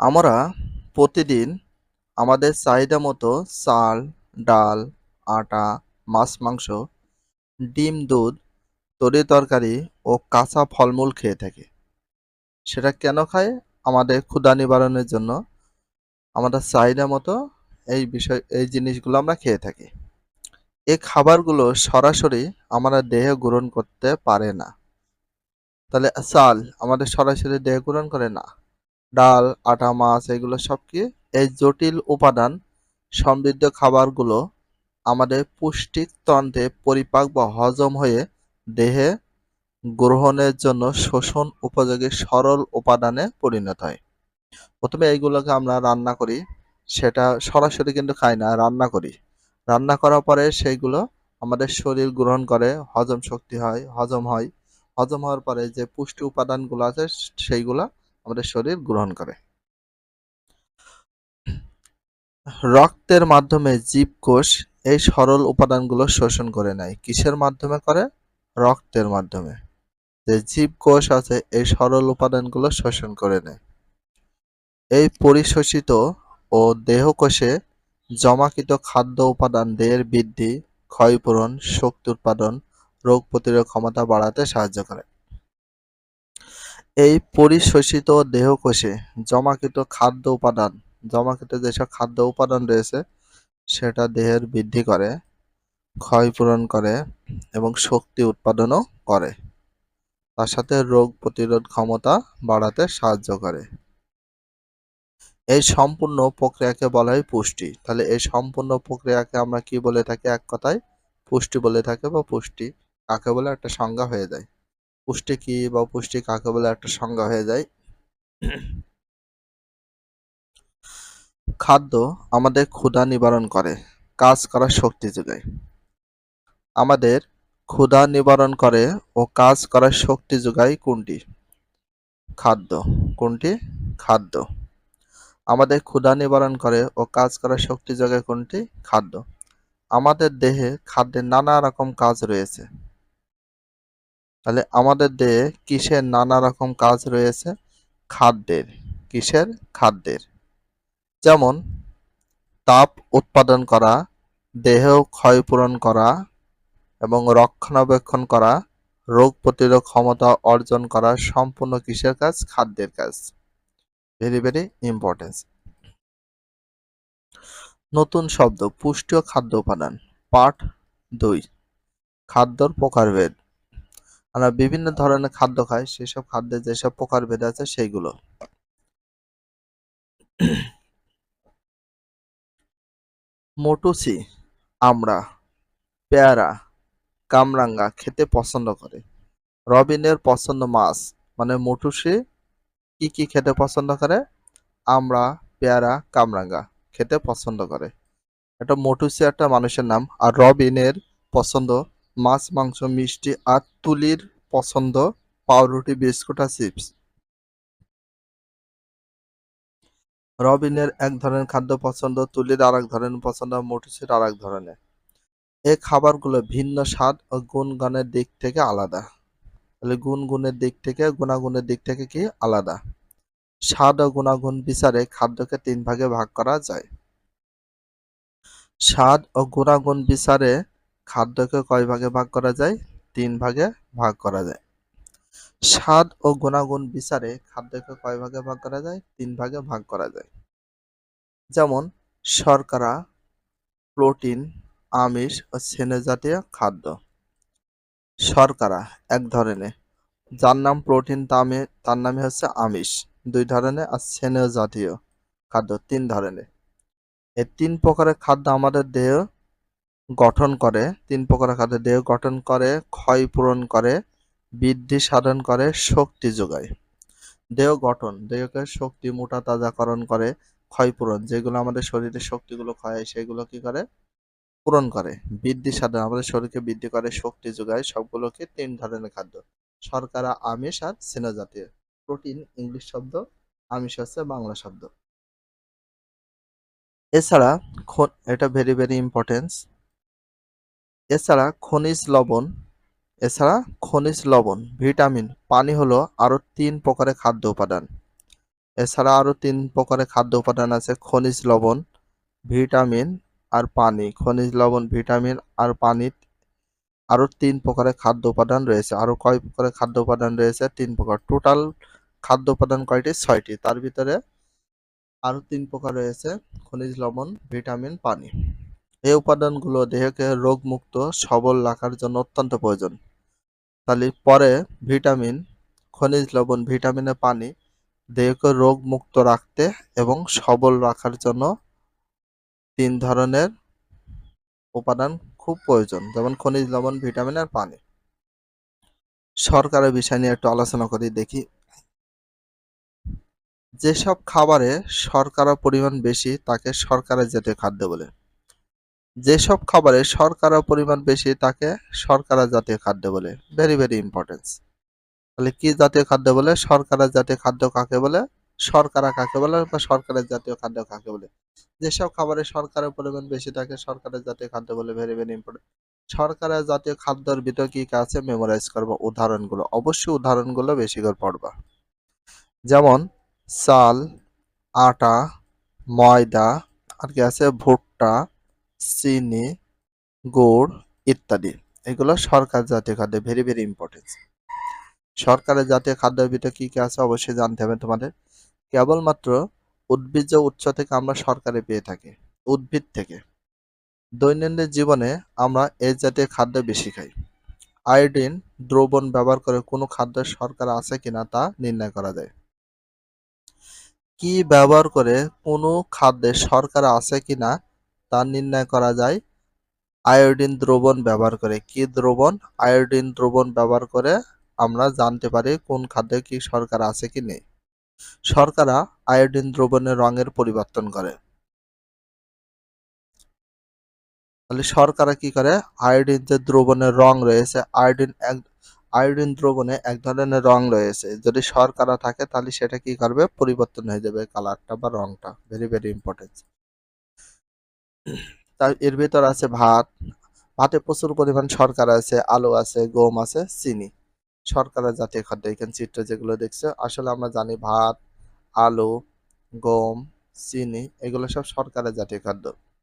আমরা প্রতিদিন আমাদের চাহিদা মতো চাল, ডাল, আটা, মাছ, মাংস, ডিম, দুধ, তরি-তরকারি ও কাঁচা ফলমূল খেয়ে থাকি। সেটা কেন খায় আমাদের ক্ষুধা নিবারণের জন্য আমাদের চাহিদা মতো এই বিষয় এই জিনিসগুলো আমরা খেয়ে থাকি। এই খাবারগুলো সরাসরি আমরা দেহে গ্রহণ করতে পারে না। তাহলে চাল আমাদের সরাসরি দেহে গ্রহণ করে না। ডাল, আটা, মাছ এগুলো সব কি এই জটিল উপাদান সমৃদ্ধ খাবারগুলো আমাদের পুষ্টিক তন্ত্রে পরিপাক বা হজম হয়ে দেহে গ্রহণের জন্য শোষণ উপযোগী সরল উপাদানে পরিণত হয়। প্রথমে এইগুলোকে আমরা রান্না করি সেটা সরাসরি কিন্তু খাই না রান্না করি রান্না করার পরে সেইগুলো আমাদের শরীর গ্রহণ করে হজম শক্তি হয় হজম হয় হজম হওয়ার পরে যে পুষ্টি উপাদানগুলো আছে সেইগুলো আমাদের শরীর গ্রহণ করে। রক্তের মাধ্যমে জীবকোষ এই সরল উপাদানগুলো শোষণ করে নেয়। কিসের মাধ্যমে করে? রক্তের মাধ্যমে। যে জীবকোষ আছে, এই সরল উপাদানগুলো শোষণ করে নেয়। এই পরিশোষিত ও দেহকোষে জমাকৃত খাদ্য উপাদান দেহের বৃদ্ধি, ক্ষয়পূরণ, শক্তি উৎপাদন, রোগ প্রতিরোধ ক্ষমতা বাড়াতে সাহায্য করে। এই পরিশোষিত দেহকোষে জমাকৃত খাদ্য উপাদান, জমাকৃত যেসব খাদ্য উপাদান রয়েছে, সেটা দেহের বৃদ্ধি করে, ক্ষয়পূরণ করে এবং শক্তি উৎপাদনও করে। তার সাথে রোগ প্রতিরোধ ক্ষমতা বাড়াতে সাহায্য করে। এই সম্পূর্ণ প্রক্রিয়াকে বলা হয় পুষ্টি। তাহলে এই সম্পূর্ণ প্রক্রিয়াকে আমরা কি বলে থাকি? এক কথায় পুষ্টি বলে থাকি বা পুষ্টি কাকে বলে? একটা সংজ্ঞা হয়ে যায়। পুষ্টি কি বা পুষ্টি কাকে বলে একটা সংজ্ঞা হয়ে যায়। খাদ্য আমাদের ক্ষুধা নিবারণ করে, কাজ করার শক্তি যোগায়। আমাদের ক্ষুধা নিবারণ করে ও কাজ করার শক্তি যোগায় কোনটি? খাদ্য। কোনটি? খাদ্য। আমাদের ক্ষুধা নিবারণ করে ও কাজ করার শক্তি যোগায় কোনটি? খাদ্য। আমাদের দেহে খাদ্যের নানা রকম কাজ রয়েছে। তাহলে আমাদের দেহে কিসের নানা রকম কাজ রয়েছে? খাদ্যের। কিসের? খাদ্যের। যেমন, তাপ উৎপাদন করা, দেহ ক্ষয়পূরণ করা এবং রক্ষণাবেক্ষণ করা, রোগ প্রতিরোধ ক্ষমতা অর্জন করা সম্পূর্ণ কিসের কাজ? খাদ্যের কাজ। ভেরি ভেরি ইম্পর্টেন্স নতুন শব্দ পুষ্টি ও খাদ্য উপাদান পাঠ দুই, খাদ্যর প্রকারভেদ। আমরা বিভিন্ন ধরনের খাদ্য খাই, সেসব খাদ্যের যেসব প্রকারভেদ আছে সেইগুলো। মোটুসি, আমরা, পেয়ারা, কামরাঙ্গা খেতে পছন্দ করে। রবিনের পছন্দ মাছ মানে মোটুসি, কি কি খেতে পছন্দ করে? আমরা, পেয়ারা, কামরাঙ্গা খেতে পছন্দ করে। এটা মোটুসি একটা মানুষের নাম, আর রবিনের পছন্দ মাছ, মাংস, মিষ্টি আর তুলির পছন্দ পাউরুটি, বিস্কুট আর চিপস। রবিনের এক ধরনের খাদ্য পছন্দ, তুলির আর এক ধরনের পছন্দ মোটুসির আর এক ধরনের। এই খাবারগুলো ভিন্ন স্বাদ ও গুণগানের দিক থেকে আলাদা। তাহলে গুণগুণের দিক থেকে, গুণাগুণের দিক থেকে কি আলাদা? স্বাদ ও গুণাগুণ বিচারে খাদ্যকে তিন ভাগে ভাগ করা যায়। স্বাদ ও গুণাগুণ বিচারে খাদ্যকে কয় ভাগে ভাগ করা যায়? তিন ভাগে ভাগ করা যায়। স্বাদ ও গুণাগুণ বিচারে খাদ্যকে কয় ভাগে ভাগ করা যায়? তিন ভাগে ভাগ করা যায়। যেমন, শর্করা, প্রোটিন, আমিষ ও স্নেহ জাতীয় খাদ্য। শর্করা এক ধরনের। যার নাম প্রোটিন তামে তার নামে হচ্ছে আমিষ। দুই ধরনের আর স্নেহ জাতীয় খাদ্য। তিন ধরনের। এই তিন প্রকারের খাদ্য আমাদের দেহ গঠন করে, তিন প্রকারের খাদ্য, দেহ গঠন করে, ক্ষয় পূরণ করে, বৃদ্ধি সাধন করে, শক্তি যোগায়। দেহ গঠন, দেহকে শক্তি, মোটা, তাজাকরণ করে ক্ষয়পূরণ যেগুলো আমাদের শরীরের শক্তিগুলো ক্ষয়, সেগুলো কি করে? পূরণ করে, বৃদ্ধি সাধন। আমাদের শরীরকে বৃদ্ধি করে, শক্তি যোগায়, সবগুলোকে তিন ধরনের খাদ্য। শর্করা, আমিষ আর জাতীয় প্রোটিন, ইংলিশ শব্দ, আমিষ হচ্ছে বাংলা শব্দ। এছাড়া এটা ভেরি ভেরি ইম্পর্টেন্স এছাড়া খনিজ লবণ, এছাড়া খনিজ লবণ, ভিটামিন, পানি হলো আরও তিন প্রকারের খাদ্য উপাদান। এছাড়া আরও তিন প্রকারের খাদ্য উপাদান আছে, খনিজ লবণ, ভিটামিন আর পানি। খনিজ লবণ, ভিটামিন আর পানি আরও তিন প্রকারের খাদ্য উপাদান রয়েছে। আরও কয় প্রকারের খাদ্য উপাদান রয়েছে? তিন প্রকার। টোটাল খাদ্য উপাদান কয়টি? ছয়টি। তার ভিতরে আরও তিন প্রকার রয়েছে, খনিজ লবণ, ভিটামিন, পানি। এই উপাদানগুলো দেহকে রোগমুক্ত, সবল রাখার জন্য অত্যন্ত প্রয়োজন। তাহলে পরে ভিটামিন, খনিজ লবণ ভিটামিনের পানি দেহকে রোগমুক্ত রাখতে এবং সবল রাখার জন্য তিন ধরনের উপাদান খুব প্রয়োজন, যেমন খনিজ লবণ, ভিটামিন আর পানি। সরকারের বিষয় নিয়ে একটু আলোচনা করি, দেখি। যেসব খাবারে শর্করা পরিমাণ বেশি, তাকে শর্করা জাতীয় খাদ্য বলে। যেসব খাবারে শর্করা পরিমাণ বেশি, তাকে শর্করা জাতীয় খাদ্য বলে। ভেরি ভেরি ইম্পর্টেন্স তাহলে কি জাতীয় খাদ্য বলে? শর্করা জাতীয় খাদ্য কাকে বলে? শর্করা কাকে বলে বা শর্করা জাতীয় খাদ্য কাকে বলে? যেসব খাবারে শর্করার পরিমাণ বেশি থাকে শর্করা জাতীয় খাদ্য বলে। ভেরি ভেরি ইম্পর্টেন্ট শর্করা জাতীয় খাদ্যর ভিতর কি কি আছে? মেমোরাইজ করব উদাহরণগুলো। অবশ্যই উদাহরণগুলো বেশি করে পড়বা। যেমন, চাল, আটা, ময়দা, আর কি আছে? ভুট্টা চিনি, গুড় ইত্যাদি। এগুলো সরকার জাতীয় খাদ্য ভেরি ভেরি ইম্পর্টেন্ট সরকারের জাতীয় খাদ্যের ভিতরে কি কি আছে অবশ্যই জানতে হবে তোমাদের। কেবলমাত্র উদ্ভিজ্জ উৎস থেকে আমরা সরকারে পেয়ে থাকি, উদ্ভিদ থেকে। দৈনন্দিন জীবনে আমরা এই জাতীয় খাদ্য বেশি খাই। আয়োডিন, দ্রবণ ব্যবহার করে কোনো খাদ্যের সরকার আছে কিনা তা নির্ণয় করা যায়। কি ব্যবহার করে কোনো খাদ্যে শর্করা আছে কিনা তা নির্ণয় করা যায়। আয়োডিন দ্রবণ ব্যবহার করে। কি দ্রবণ? আয়োডিন দ্রবণ ব্যবহার করে আমরা জানতে পারি কোন খাদ্যে কি শর্করা আছে কি নেই। শর্করা আয়োডিন দ্রবণের রঙের পরিবর্তন করে। তাহলে শর্করা কি করে? আয়োডিন যে দ্রবণের রং রয়েছে, আয়োডিন এক, আয়োডিন দ্রবণে এক ধরনের রং রয়েছে। যদি শর্করা থাকে তাহলে সেটা কি করবে? পরিবর্তন হয়ে যাবে কালারটা বা রংটা। ভেরি ভেরি ইম্পর্টেন্ট তার, এর ভেতর আছে ভাত। ভাতে প্রচুর পরিমাণ সরকার আছে, আলু আছে, গম আছে, চিনি। শর্করা জাতীয় খাদ্য এখানে চিত্র যেগুলো দেখছে। আসলে আমরা জানি ভাত, আলু, গম, চিনি, এগুলো সব সরকারের জাতীয় খাদ্য।